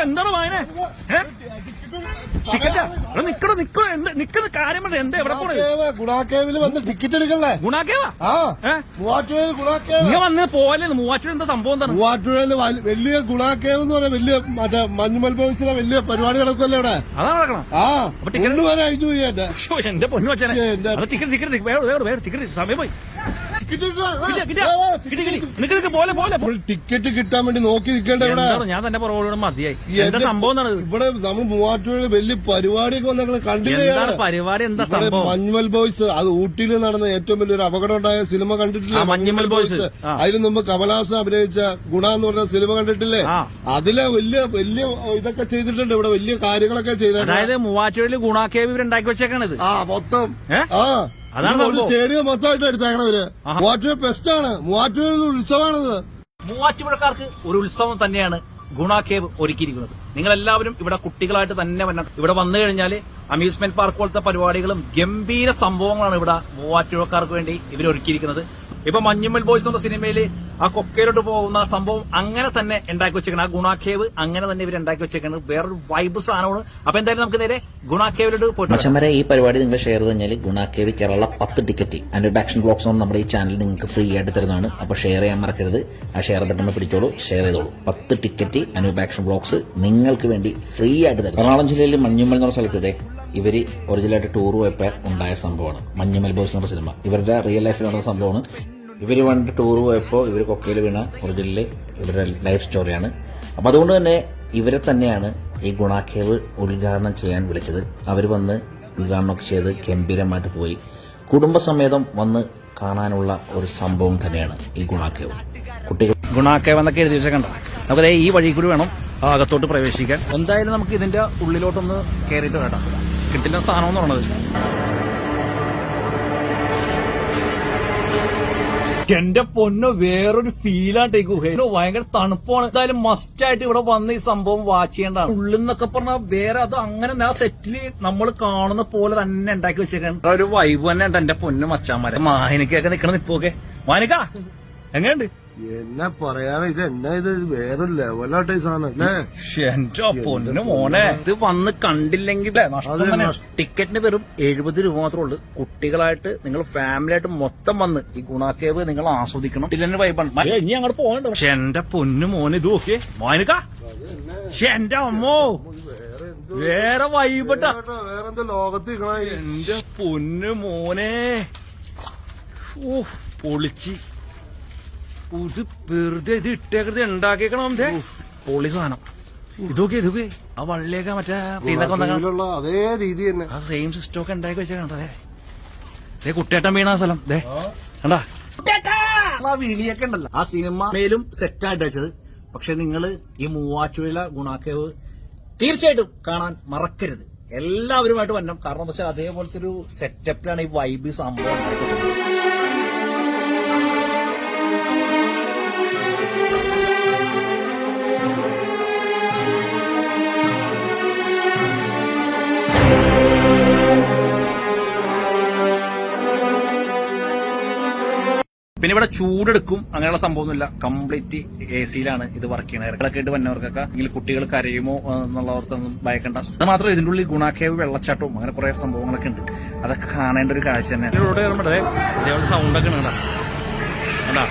എന്താണ് വായന? നിക്കടോ എന്ത് നിക്കുന്ന കാര്യം പറഞ്ഞ എന്താ എവിടെ പോണേ ഗുണാക്കേവ് ഗുണാക്കേവിൽ വന്ന് ടിക്കറ്റ് എടുക്കല്ലേ? ഗുണാക്കേവാ? മൂവാറ്റുപുഴയിൽ ഗുണാക്കേവ്. നീ വന്ന് പോലെ മൂവാറ്റുപുഴ എന്താ സംഭവം എന്താണ്? മൂവാറ്റുപുഴയിൽ വലിയ ഗുണാക്കേവ് എന്ന് പറഞ്ഞ വലിയ മറ്റേ മഞ്ഞുമൽ ബോയ്സിലെ വലിയ പരിപാടി നടക്കുമല്ലോ ഇവിടെ അതാ നടക്കണം ആ ടിക്കറ്റ് വരെ അഴിഞ്ഞു പോയി എന്റെ. പൊന്നു അത് ടിക്കറ്റ് ടിക്കറ്റ് വേറെ വേറെ ടിക്കറ്റ് സമയം പോയി. ടിക്കറ്റ് പോലെ പോലെ കിട്ടാൻ വേണ്ടി നോക്കി നിൽക്കേണ്ട ഇവിടെ. ഞാൻ തന്നെ പുറകോട് മതിയായി. എന്താ സംഭവം ഇവിടെ നമ്മൾ മൂവാറ്റുപുഴ വലിയ പരിപാടിയൊക്കെ വന്ന് കണ്ടില്ലേ എന്താണ് പരിപാടി? എന്താ സംഭവം? മഞ്ഞുമൽ ബോയ്സ് അത് ഊട്ടിയിൽ നടന്ന ഏറ്റവും വലിയൊരു അപകടം ഉണ്ടായ സിനിമ കണ്ടിട്ടില്ല? മഞ്ഞുമൽ ബോയ്സ്. അതിന് മുമ്പ് കമലഹാസൻ അഭിനയിച്ച ഗുണ എന്ന് പറഞ്ഞ സിനിമ കണ്ടിട്ടില്ലേ? അതിൽ വലിയ വലിയ ഇതൊക്കെ ചെയ്തിട്ടുണ്ട്. ഇവിടെ വലിയ കാര്യങ്ങളൊക്കെ ചെയ്തിട്ടുണ്ട് അതായത് മൂവാറ്റുപുഴയിൽ ഗുണാക്കേവ് ഇവരുണ്ടാക്കി വെച്ചേക്കണത്. ആ മൊത്തം. ആ. അതാണ്. സ്റ്റേഡിയം മൊത്തമായിട്ട് എടുത്തേക്കണവര് ആഹാ. മൂവാറ്റുപുഴ ഫെസ്റ്റ് ആണ് മൂവാറ്റുപുഴ ഉത്സവമാണിത്. മൂവാറ്റുപുഴക്കാർക്ക് ഒരു ഉത്സവം തന്നെയാണ് ഗുണാക്കേവ് ഒരുക്കിയിരിക്കുന്നത്. നിങ്ങൾ എല്ലാവരും ഇവിടെ കുട്ടികളായിട്ട് തന്നെ വരണം. ഇവിടെ വന്നു കഴിഞ്ഞാൽ അമ്യൂസ്മെന്റ് പാർക്ക് പോലത്തെ പരിപാടികളും ഗംഭീര സംഭവങ്ങളാണ് ഇവിടെ മൂവാറ്റുപുഴക്കാർക്ക് വേണ്ടി ഇവർ ഒരുക്കിയിരിക്കുന്നത് ഇപ്പൊ മഞ്ഞുമ്മൽ ബോയ്സ് എന്ന സിനിമയിൽ ആ കൊക്കയിലോട്ട് പോകുന്ന സംഭവം അങ്ങനെ തന്നെ ഉണ്ടാക്കി വെച്ചേക്കണം. ആ ഗുണാഖേവ് അങ്ങനെ തന്നെ ഇവർ ഉണ്ടാക്കി വെച്ചേക്കാണ്. വേറൊരു വൈബ് സാധനമാണ്. അപ്പൊ എന്തായാലും നമുക്ക് നേരെ ഗുണാഖേവിലോട്ട് പോയിട്ട് വരാം. ഈ പരിപാടി നിങ്ങൾ ഷെയർ ചെയ്ത് കഴിഞ്ഞാൽ ഗുണാഖേവ് കേരള പത്ത് ടിക്കറ്റ് അനൂപ് ആക്ഷൻ ബ്ലോഗ്സ് ആണ് നമ്മുടെ ഈ ചാനൽ നിങ്ങൾക്ക് ഫ്രീ ആയിട്ട് തരുന്നതാണ്. അപ്പോൾ ഷെയർ ചെയ്യാൻ മറക്കരുത്. ആ ഷെയർ ബട്ടൺ പിടിച്ചോളൂ. ഷെയർ ചെയ്തോളൂ. പത്ത് ടിക്കറ്റ് അനൂപ് ആക്ഷൻ ബ്ലോഗ്സ് നിങ്ങൾക്ക് വേണ്ടി ഫ്രീ ആയിട്ട് തരും. എറണാകുളം ജില്ലയിൽ മഞ്ഞുമ്മൽ എന്ന് പറഞ്ഞ സ്ഥലത്ത് ഇവർ ഒറിജിനലായിട്ട് ടൂർ പോയപ്പോൾ ഉണ്ടായ സംഭവമാണ്. മഞ്ഞുമൽ ബോസ് എന്ന സിനിമ ഇവരുടെ റിയൽ ലൈഫിൽ നടന്ന സംഭവമാണ്. ഇവർ വന്നിട്ട് ടൂർ പോയപ്പോൾ ഇവർ കൊക്കയിൽ വീണ ഒറിജിനൽ ഇവരുടെ ലൈഫ് സ്റ്റോറിയാണ് അപ്പം അതുകൊണ്ട് തന്നെ ഇവരെ തന്നെയാണ് ഈ ഗുണാഖേവ് ഉദ്ഘാടനം ചെയ്യാൻ വിളിച്ചത്. അവർ വന്ന് ഉദ്ഘാടനമൊക്കെ ചെയ്ത് ഗംഭീരമായിട്ട് പോയി. കുടുംബസമേതം വന്ന് കാണാനുള്ള ഒരു സംഭവം തന്നെയാണ് ഈ ഗുണാഖേവ്. കുട്ടികൾ ഗുണാക്കേവ് എന്നൊക്കെ എഴുതി വെച്ചേക്കണ്ട നമുക്ക് ദേ ഈ വഴി കൂടി വേണം അകത്തോട്ട് പ്രവേശിക്കാൻ. എന്തായാലും നമുക്ക് ഇതിന്റെ ഉള്ളിലോട്ടൊന്ന് കയറിയിട്ട് കേട്ടാ കിട്ടില്ല സാധനം എന്ന് പറയണത് എന്റെ പൊന്നോ വേറൊരു ഫീലാണ് ഈ ഭയങ്കര തണുപ്പാണ്. എന്തായാലും മസ്റ്റ് ആയിട്ട് ഇവിടെ വന്ന് ഈ സംഭവം വാച്ച് ചെയ്യേണ്ടതാണ്. ഉള്ളിൽ നിന്നൊക്കെ പറഞ്ഞാൽ വേറെ അത് അങ്ങനെ ആ സെറ്റിൽ നമ്മൾ കാണുന്ന പോലെ തന്നെ ഉണ്ടാക്കി വെച്ചേക്കാണ്. ഒരു വൈബ് തന്നെ ഉണ്ട് എന്റെ പൊന്നു മച്ചാമാരെ മാനിക്കൊക്കെ നിക്കണ നിപ്പോക്കെ. മാനിക്ക എങ്ങനെയുണ്ട്? എന്നാ പറയാനാ ഇത്? എന്നാ ഇത് വേറെ ലെവലാട്ടെ ഈ സാധനം അല്ലേ? എന്റെ പൊന്നു മോനെ ഇത് വന്ന് കണ്ടില്ലെങ്കിൽ ടിക്കറ്റിന് വെറും എഴുപത് രൂപ മാത്രമേ ഉള്ളൂ. കുട്ടികളായിട്ട് നിങ്ങൾ ഫാമിലി ആയിട്ട് മൊത്തം വന്ന് ഈ ഗുണാക്കേവ് നിങ്ങൾ ആസ്വദിക്കണം. ഇതിന്റെ വൈബാണ് ഇനി അങ്ങോട്ട് പോകണ്ട. പക്ഷെ എന്റെ പൊന്നു മോനെ ഇത് നോക്കിയേ. മോനക്കാ പക്ഷെ എന്റെ അമ്മോ. വേറെ വൈബട്ടാ വേറെന്താ വേറെന്തോ ലോകത്ത് എന്റെ പൊന്നു മോനെ. ഓ പൊളിച്ച്. ഇത് വെറുതെ ഇത് ഇട്ടേക്കരുത് ഉണ്ടാക്കിയേക്കണം ദേ. പൊളി സാധനം. ഇതൊക്കെ ഇതൊക്കെ ആ വള്ളിയൊക്കെ മറ്റേ അതേ രീതി തന്നെ. ആ സെയിം സിസ്റ്റം ഒക്കെ ഉണ്ടാക്കി വെച്ചേക്കണ്ടേ ദേ. കുട്ടേട്ടൻ വീണ ആ സ്ഥലം. ദേ കണ്ടാ? ആ വിളിയൊക്കെ ഉണ്ടല്ലോ. ആ സിനിമയിലും സെറ്റ് ആയിട്ട് വെച്ചത്. പക്ഷെ നിങ്ങൾ ഈ മൂവാറ്റുപുഴ ഗുണാക്കേവ് തീർച്ചയായിട്ടും കാണാൻ മറക്കരുത്. എല്ലാവരുമായിട്ട് വരണം. കാരണം എന്താ വെച്ചാൽ അതേപോലത്തെ ഒരു സെറ്റപ്പിലാണ് ഈ വൈബ് സംഭവം പിന്നെ ഇവിടെ ചൂടെടുക്കും അങ്ങനെയുള്ള സംഭവമൊന്നുമില്ല. കംപ്ലീറ്റ് എ സിയിലാണ് ഇത് വർക്ക് ചെയ്യുന്നത് ഇറക്കളൊക്കെ ആയിട്ട് വന്നവർക്കൊക്കെ അല്ലെങ്കിൽ കുട്ടികൾ കരയുമോ എന്നുള്ള എന്നുള്ളവർക്കൊന്നും ഭയക്കണ്ട. അത് മാത്രമല്ല ഇതിന്റെ ഉള്ളിൽ ഗുണാക്കേവ് വെള്ളച്ചാട്ടവും അങ്ങനെ കുറെ സംഭവങ്ങളൊക്കെ ഉണ്ട്. അതൊക്കെ കാണേണ്ട ഒരു കാഴ്ച തന്നെയാണ്. ഇവിടെ വരുമ്പോഴേ ഇതേപോലെ സൗണ്ട് ഒക്കെ ഉണ്ട് കണ്ടാ?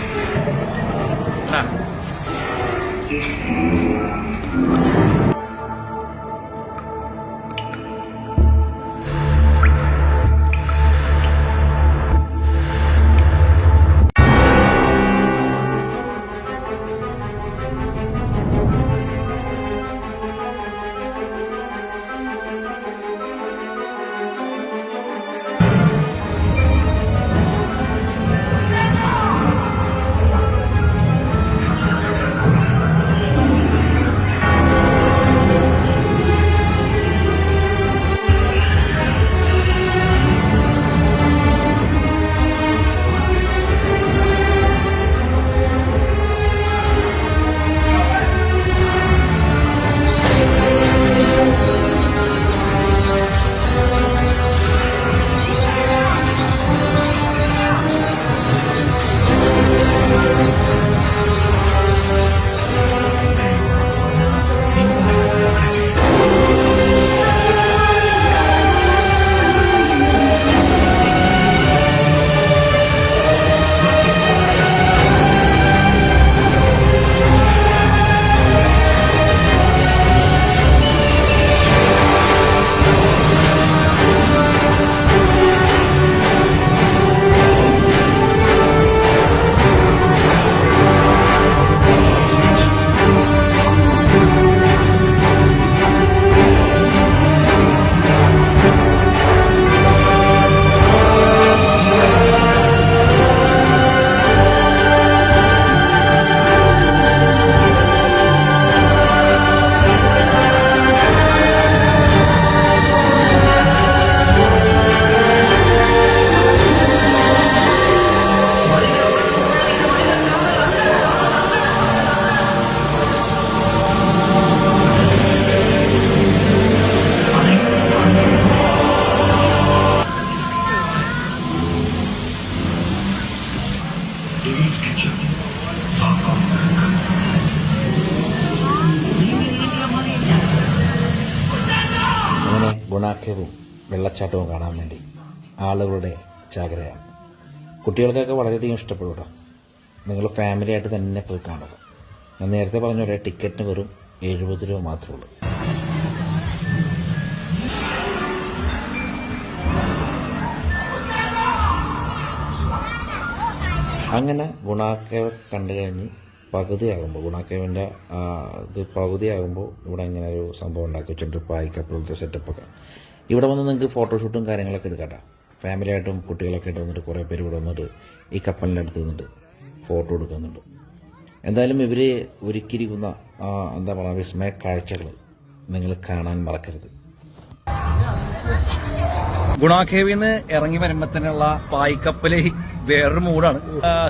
അങ്ങനെ ഗുണാഖ്യവും വെള്ളച്ചാട്ടവും കാണാൻ വേണ്ടി ആളുകളുടെ ചാകരയാണ് കുട്ടികൾക്കൊക്കെ വളരെയധികം ഇഷ്ടപ്പെടും നിങ്ങൾ ഫാമിലിയായിട്ട് തന്നെ പോയി കാണുക. ഞാൻ നേരത്തെ പറഞ്ഞ ഒരേ ടിക്കറ്റിന് വെറും എഴുപത് രൂപ മാത്രമേ ഉള്ളൂ. അങ്ങനെ ഗുണാക്കേവ് കണ്ടു കഴിഞ്ഞ് പകുതിയാകുമ്പോൾ ഗുണാക്കേവിന്റെ ഇത് പകുതിയാകുമ്പോൾ ഇവിടെ ഇങ്ങനെ ഒരു സംഭവം ഉണ്ടാക്കി വെച്ചിട്ടുണ്ട് പോലത്തെ സെറ്റപ്പൊക്കെ. ഇവിടെ വന്ന് നിങ്ങൾക്ക് ഫോട്ടോഷൂട്ടും കാര്യങ്ങളൊക്കെ എടുക്കട്ടെ ഫാമിലിയായിട്ടും കുട്ടികളൊക്കെ ആയിട്ട് വന്നിട്ട് കുറേ പേര് ഇവിടെ വന്നിട്ട് ഈ കപ്പലിന്റെ അടുത്ത് നിന്നിട്ട് ഫോട്ടോ എടുക്കുന്നുണ്ട്. എന്തായാലും ഇവർ ഒരുക്കിയിരിക്കുന്ന എന്താ പറയുക വിസ്മയ കാഴ്ചകൾ നിങ്ങൾ കാണാൻ മറക്കരുത്. ഗുണാഖേവിൽ നിന്ന് ഇറങ്ങി വരുമ്പോ തന്നെയുള്ള പായ്ക്കപ്പൽ വേറൊരു മൂടാണ്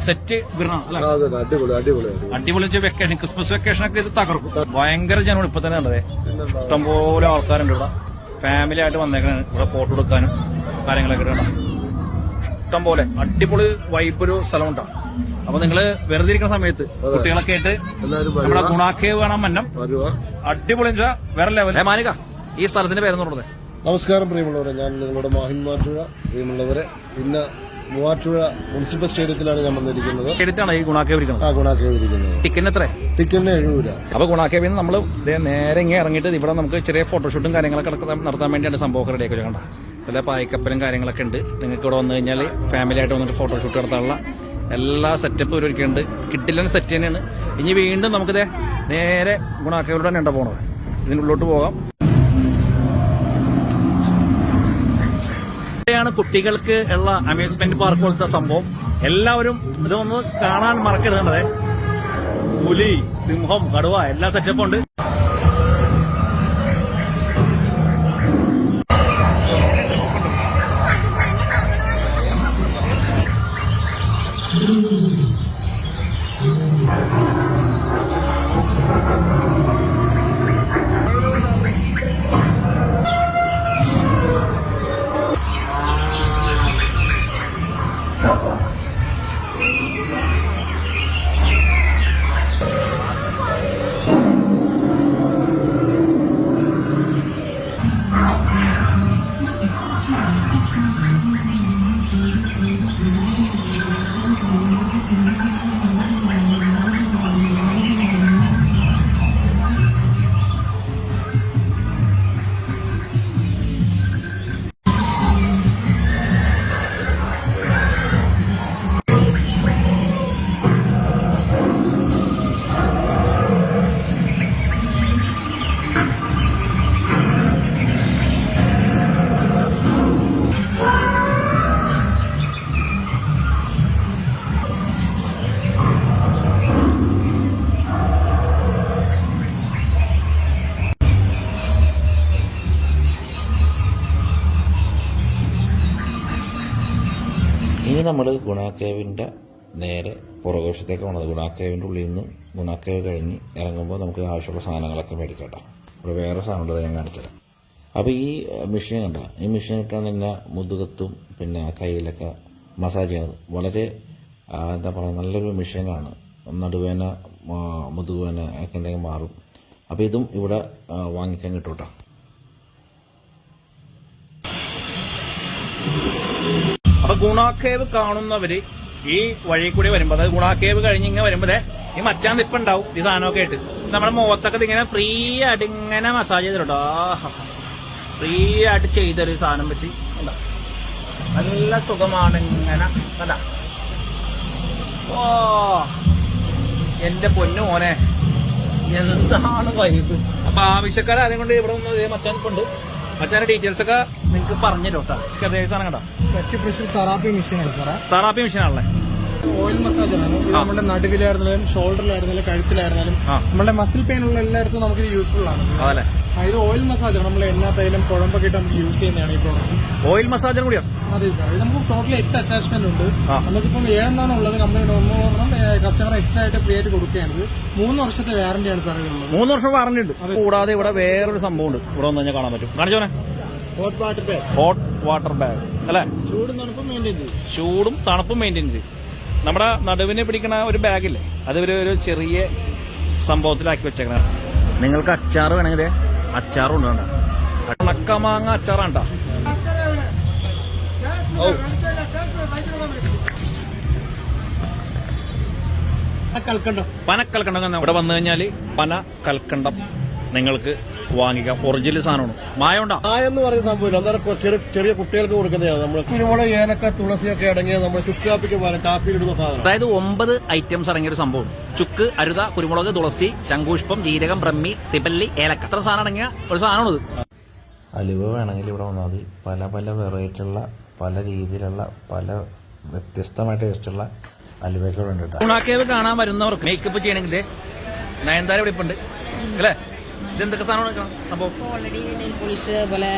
സെറ്റ് അടിപൊളി അടിപൊളി അടിപൊളി. അടിപൊളി വെക്കേഷൻ ക്രിസ്മസ് വെക്കേഷൻ ഒക്കെ ഇത് തകർക്കും. ഭയങ്കര ജനമാണ് ഇപ്പൊ തന്നെ ഉള്ളത് ഇഷ്ടംപോലെ ആൾക്കാരുണ്ട് ഇവിടെ. ഫാമിലി ആയിട്ട് വന്നേക്കാണ് ഇവിടെ ഫോട്ടോ എടുക്കാനും കാര്യങ്ങളൊക്കെ ഇടണം. ഇഷ്ടംപോലെ അടിപൊളി വൈബ് ഒരു സ്ഥലമുണ്ടാവും അപ്പൊ നിങ്ങൾ വെറുതെ ഇരിക്കുന്ന സമയത്ത് കുട്ടികളൊക്കെ ആയിട്ട് നമ്മുടെ ഗുണാക്കേവ് കാണാൻ മന്നം അടിപൊളി വേറെ ലെവൽ മാനിക ഈ സ്ഥലത്തിന്റെ പേരെന്ന് പറഞ്ഞത് നമസ്കാരം പ്രിയമുള്ളവരെ. ഞാൻ നിങ്ങളുടെ മാഹിൻ മാറ്റുക പ്രിയമുള്ളവരെ. ഇന്ന് മൂവാറ്റുഴ മുനിസിപ്പൽ സ്റ്റേഡിയത്തിലാണ് ഞാൻ വന്നിരിക്കുന്നത്. എടുത്താണ് ഈ ഇരിക്കുന്നത്? ആ ഗുണാക്കേവ് ഇരിക്കുന്നത്. ടിക്കറ്റിന് എത്ര ടിക്കറ്റിന് എഴുപത് രൂപ. അപ്പൊ ഗുണാക്കേവിൽ നിന്ന് നമ്മൾ നേരെ ഇങ്ങനെ ഇറങ്ങിയിട്ട് ഇവിടെ നമുക്ക് ചെറിയ ഫോട്ടോഷൂട്ടും കാര്യങ്ങളൊക്കെ നടത്താൻ- വേണ്ടിയാണ് സംഭവം റെഡിയൊക്കെ വെക്കണ്ട കണ്ട? പല പായ്ക്കപ്പലും കാര്യങ്ങളൊക്കെ ഉണ്ട്. നിങ്ങൾക്ക് ഇവിടെ വന്നു കഴിഞ്ഞാൽ ഫാമിലി ആയിട്ട് വന്നിട്ട് ഫോട്ടോഷൂട്ട് നടത്താനുള്ള എല്ലാ സെറ്റപ്പും ഒരുക്കുന്നുണ്ട് കിട്ടില്ല സെറ്റ് തന്നെയാണ്. ഇനി വീണ്ടും നമുക്കിത് നേരെ ഗുണാക്കേവിലൂടെ തന്നെ ഉണ്ടോ പോണത്. ഇതിനുള്ളിലോട്ട് പോകാം. ഇവിടെയാണ് കുട്ടികൾക്ക് ഉള്ള അമ്യൂസ്മെന്റ് പാർക്ക് പോലത്തെ സംഭവം. എല്ലാവരും ഇതൊന്ന് കാണാൻ മറക്കരുത് പുലി സിംഹം കടുവ എല്ലാ സെറ്റപ്പും ഉണ്ട്. ഇനി ഗുണാക്കേവിന്റെ നേരെ പുറകുവശത്തേക്ക് പോണത് ഗുണാക്കേവിന്റെ ഉള്ളിൽ നിന്ന് ഗുണാക്കേവ് കഴിഞ്ഞ് ഇറങ്ങുമ്പോൾ നമുക്ക് ആവശ്യമുള്ള സാധനങ്ങളൊക്കെ മേടിക്കട്ടോ. കേട്ടോ ഇവിടെ വേറെ സാധനമുള്ളത് ഞാൻ കാണിച്ചുതരാം. അപ്പോൾ ഈ മെഷീൻ കണ്ട ഈ മെഷീൻ ഇട്ടാണ് എന്നെ മുതുകത്തും പിന്നെ കയ്യിലൊക്കെ മസാജ് ചെയ്യുന്നത്. വളരെ എന്താ പറയുക നല്ലൊരു മെഷീനാണ് നടുവേന മുതുകുവേന ഒക്കെ ഉണ്ടെങ്കിൽ മാറും. അപ്പോൾ ഇതും ഇവിടെ വാങ്ങിക്കാൻ കിട്ടും കേട്ടോ. അപ്പൊ ഗുണാക്കേവ് കാണുന്നവര് ഈ വഴി കൂടി വരുമ്പോ അതായത് ഗുണാക്കേവ് കഴിഞ്ഞ് ഇങ്ങനെ വരുമ്പോഴേ ഈ മച്ചാൻ നിപ്പുണ്ടാവും ഈ സാധനമൊക്കെ ആയിട്ട്. നമ്മുടെ മുഖത്തൊക്കെ ഇങ്ങനെ ഫ്രീ ആയിട്ട് ഇങ്ങനെ മസാജ് ചെയ്തിട്ടോ ഫ്രീ ആയിട്ട് ചെയ്തൊരു സാധനം പറ്റി. കണ്ടോ? നല്ല സുഖമാണ് ഇങ്ങനെ. കണ്ട? ഓ. എന്റെ പൊന്നു മോനെ. എന്താണ് വൈബ് അപ്പൊ ആവശ്യക്കാരെ കൊണ്ട് ഇവിടെ ഒന്ന് മച്ചാൻ ഇപ്പുണ്ട് മച്ചാന്റെ ഡീറ്റെയിൽസ് ഒക്കെ നിങ്ങൾക്ക് പറഞ്ഞു കേട്ടോ. സാധനം കണ്ടോ? തറാപ്പി തെറാപ്പി മെഷീനാണ് സാറേ. തെറാപ്പി മെഷീനാണല്ലേ ഓയിൽ മസാജാണ്. നമ്മുടെ നടുവിലായിരുന്നാലും ഷോൾഡറിലായിരുന്നാലും കഴുത്തിലായിരുന്നാലും നമ്മുടെ മസിൽ പെയിൻ ഉള്ള എല്ലായിടത്തും നമുക്ക് ഇത് യൂസ്ഫുൾ ആണ്. ഇത് ഓയിൽ മസാജാണ്. നമ്മൾ എണ്ണ തൈലം കുഴമ്പൊക്കെ ഇട്ട് നമുക്ക് യൂസ് ചെയ്യുന്നതാണ് ഈ പ്രോഡക്റ്റ് ഓയിൽ മസാജും കൂടിയോ? അതെ സാർ ഇത് നമുക്ക് ടോട്ടൽ എട്ട് അറ്റാച്ച്മെന്റ് ഉണ്ട്. നമുക്കിപ്പം ഏഴെണ്ണമാണ് ഉള്ളത്. ഒന്നോളം കസ്റ്റമർ എക്സ്ട്രാ ആയിട്ട് ഫ്രീ ആയിട്ട് കൊടുക്കുകയാണ് മൂന്ന് വർഷത്തെ വാറന്റിയാണ് സാർ ഇതുള്ളത് മൂന്ന് വർഷം വാറന്റി ഉണ്ട്. കൂടാതെ ഇവിടെ വേറൊരു സംഭവം ഉണ്ട്. ഇവിടെ വന്നു കഴിഞ്ഞാൽ കാണാൻ പറ്റും. കാണിച്ചോനെ? Hot water bag hot water bag അല്ലെ? ചൂടും തണുപ്പും മെയിന്റെയിൻ ചെയ്യും. ചൂടും തണുപ്പും മെയിന്റെയിൻ ചെയ്യും. നമ്മുടെ നടുവിനെ പിടിക്കണ ഒരു ബാഗില്ലേ? അത് ഒരു ഒരു ചെറിയ സംഭവത്തിലാക്കി വെച്ചേക്കണ നിങ്ങൾക്ക് അച്ചാർ വേണമെങ്കിൽ അച്ചാറും ഉണ്ട് കണ്ടോ ഉണക്കമാങ്ങ അച്ചാറാണ്ടാ. പന കൽക്കണ്ടം. ഇവിടെ വന്നു കഴിഞ്ഞാൽ പന കൽക്കണ്ടം നിങ്ങൾക്ക് വാങ്ങിക്കാം. ഒറിജിനൽ സാധനമാണ്. മായ ഉണ്ടാ ആ എന്ന് പറയുന്ന സംഭവമില്ല. അന്നേരം ചെറിയ ചെറിയ കുട്ടികൾക്ക് കൊടുക്കുന്നതാണ്. നമ്മൾ കുരുമുളക് ഏലക്ക തുളസിയൊക്കെ അടങ്ങിയ നമ്മൾ ചുക്കാപ്പിക്ക് പോകാൻ കാപ്പിയിൽ ഇടുന്ന സാധനം. അതായത് ഒമ്പത് ഐറ്റംസ് അടങ്ങിയ ഒരു സംഭവം. ചുക്ക് അരുത കുരുമുളക് തുളസി ശംഖുഷ്പം ജീരകം ബ്രഹ്മി തിപ്പല്ലി ഏലക്ക. അത്ര സാധനം അടങ്ങിയ ഒരു സാധനമാണിത്. അലുവ വേണമെങ്കിൽ ഇവിടെ വന്നാൽ മതി. പല പല വെറൈറ്റിയുള്ള പല രീതിയിലുള്ള പല വ്യത്യസ്തമായ ടേസ്റ്റുള്ള അലുവയൊക്കെ ഇവിടെ ഉണ്ട് കേട്ടോ. കാണാൻ വരുന്നവർക്ക് മേക്കപ്പ് ചെയ്യണമെങ്കിൽ നയൻതാര ഇവിടെ ഇപ്പുണ്ട്. അല്ലേ? ഇതെന്തൊക്കെ സാധനമാണ് സംഭവം? പോളിഷ് പോലെ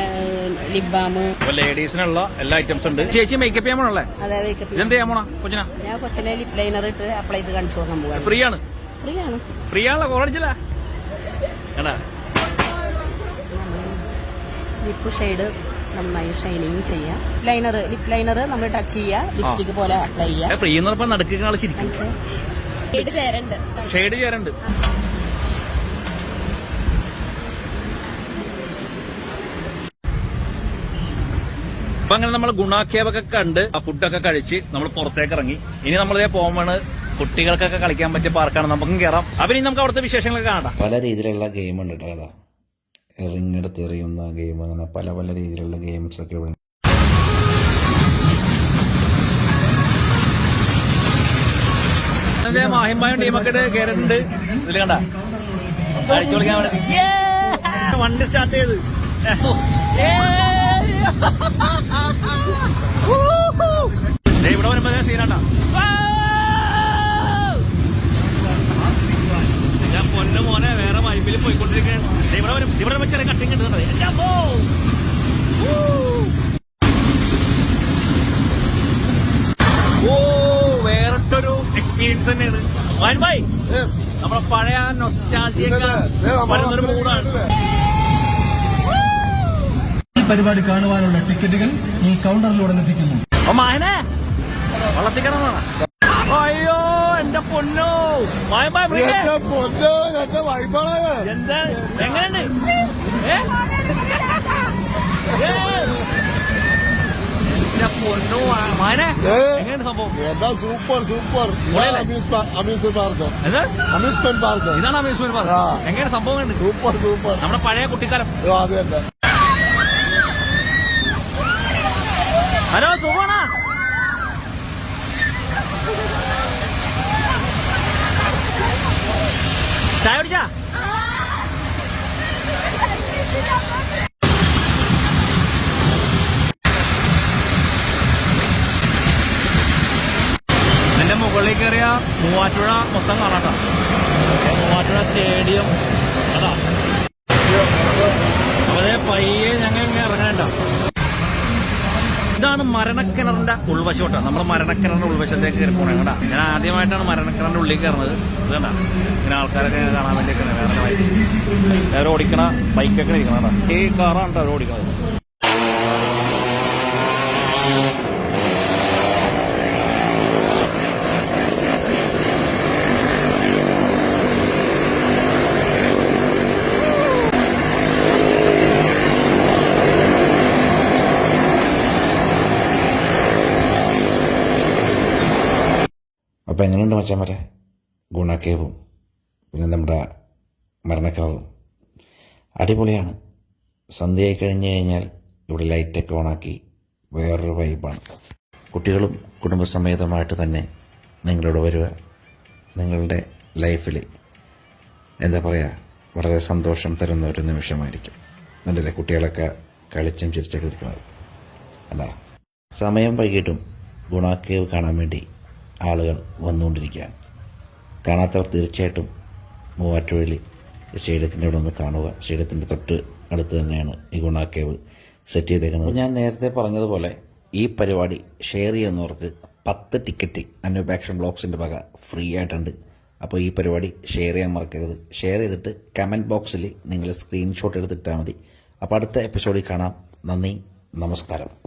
ലിപ് ബാം ലേഡീസിനുള്ള എല്ലാ ഐറ്റംസ് ഉണ്ട്. ചേച്ചി മേക്കപ്പ് ചെയ്യാൻ പോണല്ലേ? അതെ മേക്കപ്പ് ഇതെന്ത് ചെയ്യാൻ പോണ കൊച്ചിന? ഞാൻ കൊച്ചിനെ ലിപ് ലൈനർ ഇട്ട് അപ്ലൈ ചെയ്ത് കാണിച്ചു പോകാൻ ഫ്രീ ആണ്? ഫ്രീ ആണ്. ഫ്രീ ആണല്ലോ കോളേജില്ല കണ്ടാ ലിപ്പ് ഷെയ്ഡ് നന്നായി ഷൈനിങ് ചെയ്യാം. ലൈനർ ലിപ് ലൈനർ നമ്മൾ ടച്ച് ചെയ്യുക ലിപ്സ്റ്റിക് പോലെ അപ്ലൈ ചെയ്യാം. ഫ്രീ എന്ന് പറഞ്ഞപ്പോ നടക്കുക കളിച്ചിരിക്കും ഷെയ്ഡ് ചേരണ്ട്. ഷെയ്ഡ് ചെയ്യാറുണ്ട് അപ്പൊ അങ്ങനെ നമ്മൾ ഗുണാഖ്യാവൊക്കെ കണ്ട് ആ ഫുഡൊക്കെ കഴിച്ച് നമ്മൾ പുറത്തേക്ക് ഇറങ്ങി ഇനി നമ്മളിതേ പോകുമ്പോൾ കുട്ടികൾക്കൊക്കെ കളിക്കാൻ പറ്റിയ പാർക്കാണ്. നമുക്കും കയറാം അവരി നമുക്ക് അവിടുത്തെ വിശേഷങ്ങളൊക്കെ കാണാം. പല രീതിയിലുള്ള ഗെയിം ഉണ്ട് കേട്ടോ എറിയുന്ന ഗെയിം അങ്ങനെ പല പല രീതിയിലുള്ള ഗെയിംസ് ഒക്കെ ഇവിടെ മാഹിമ്പായും ടീമൊക്കെ കയറിയിട്ടുണ്ട് ഇതിൽ കണ്ട? അടിച്ചു വേണ്ടി സ്റ്റാർട്ട് ചെയ്ത്. ഇവിടെ വരുമ്പോ സീനാട്ടാ ഞാൻ പൊന്നു മോനെ വേറെ മരിപ്പിൽ പോയിക്കൊണ്ടിരിക്കുകയാണ് ഇവിടെ വരും ഇവിടെ ചെറിയ കട്ടിങ് ഉണ്ട് കണ്ടോ? എന്റെ അമ്മോ! ഓ വേറിട്ടൊരു എക്സ്പീരിയൻസ് തന്നെയാണ്. വാൻ ഭായ് നമ്മുടെ പഴയ നൊസ്റ്റാൾജിയൊക്കെ വരുന്നൊരു മൂടാണ് പരിപാടി കാണുവാനുള്ള ടിക്കറ്റുകൾ ഈ കൗണ്ടറിലൂടെ ലഭിക്കുന്നു. അയ്യോ എന്റെ പൊന്നോ. എന്താ? എങ്ങനെയുണ്ട്? എന്റെ പൊന്നോ മായനെ. എങ്ങനെയുണ്ട് സംഭവം? എന്താ super super? Amusement park amusement park ഇതാണ് അമ്യൂസ്മെന്റ് പാർക്ക് എങ്ങനെ സംഭവം ഉണ്ട് സൂപ്പർ സൂപ്പർ. നമ്മുടെ പഴയ കുട്ടിക്കാലം. അത് ഹലോ സുഖാണോ? ചായ കുടിച്ചാ? എന്റെ മുകളിൽ കയറിയ മൂവാറ്റുപുഴ മൊത്തം കാണാട്ടോ. മൂവാറ്റുപുഴ സ്റ്റേഡിയം. അതാ. അവരെ പയ്യെ ഞങ്ങൾ ഇങ്ങനെ ഇറങ്ങാനുണ്ടോ ഇതാണ് മരണക്കിണറിന്റെ ഉൾവശോട്ട. നമ്മൾ മരണക്കിണറിന്റെ ഉൾവശത്തേക്ക് കയറി പോകണം കേട്ടാ ഞാൻ ആദ്യമായിട്ടാണ് മരണക്കിണറിന്റെ ഉള്ളിൽ കയറുന്നത്. ഇത് ഇങ്ങനെ ആൾക്കാരൊക്കെ കാണാൻ വേണ്ടി വേറെ ഓടിക്കണ ബൈക്കൊക്കെ ഇരിക്കണം കേട്ടോ ഈ കാറാണ് കേട്ടോ അവർ ഓടിക്കണത്. അപ്പോൾ എങ്ങനെയുണ്ട് മച്ചാന്മാരെ ഗുണക്കേവും. പിന്നെ നമ്മുടെ മരണക്കാവും. അടിപൊളിയാണ്. സന്ധ്യയായി കഴിഞ്ഞ് കഴിഞ്ഞാൽ ഇവിടെ ലൈറ്റൊക്കെ ഓണാക്കി വേറൊരു വൈബാണ്. കുട്ടികളും കുടുംബസമേതമായിട്ട് തന്നെ നിങ്ങളിവിടെ വരിക. നിങ്ങളുടെ ലൈഫിൽ എന്താ പറയുക വളരെ സന്തോഷം തരുന്ന ഒരു നിമിഷമായിരിക്കും. കണ്ടില്ലേ കുട്ടികളൊക്കെ കളിച്ചും ചിരിച്ചൊക്കെ ഇരിക്കുന്നത്. അല്ല? സമയം വൈകിട്ടും ഗുണാക്കേവ് കാണാൻ വേണ്ടി ആളുകൾ വന്നുകൊണ്ടിരിക്കുകയാണ്. കാണാത്തവർ തീർച്ചയായിട്ടും മൂവാറ്റുപള്ളി സ്റ്റേഡിയത്തിന്റെ അവിടെ ഒന്ന് കാണുക. സ്റ്റേഡിയത്തിന്റെ തൊട്ട് അടുത്ത് തന്നെയാണ് ഈ ഗുണാക്കേവ് സെറ്റ് ചെയ്തേക്കുന്നത്. ഞാൻ നേരത്തെ പറഞ്ഞതുപോലെ ഈ പരിപാടി ഷെയർ ചെയ്യുന്നവർക്ക് പത്ത് ടിക്കറ്റ് അന്വേഷൻ ബ്ലോക്സിന്റെ പക ഫ്രീ ആയിട്ടുണ്ട്. അപ്പോൾ ഈ പരിപാടി ഷെയർ ചെയ്യാൻ മറക്കരുത്. ഷെയർ ചെയ്തിട്ട് കമന്റ് ബോക്സിൽ നിങ്ങൾ സ്ക്രീൻഷോട്ട് എടുത്തിട്ടാൽ മതി. അപ്പോൾ അടുത്ത എപ്പിസോഡിൽ കാണാം. നന്ദി. നമസ്കാരം.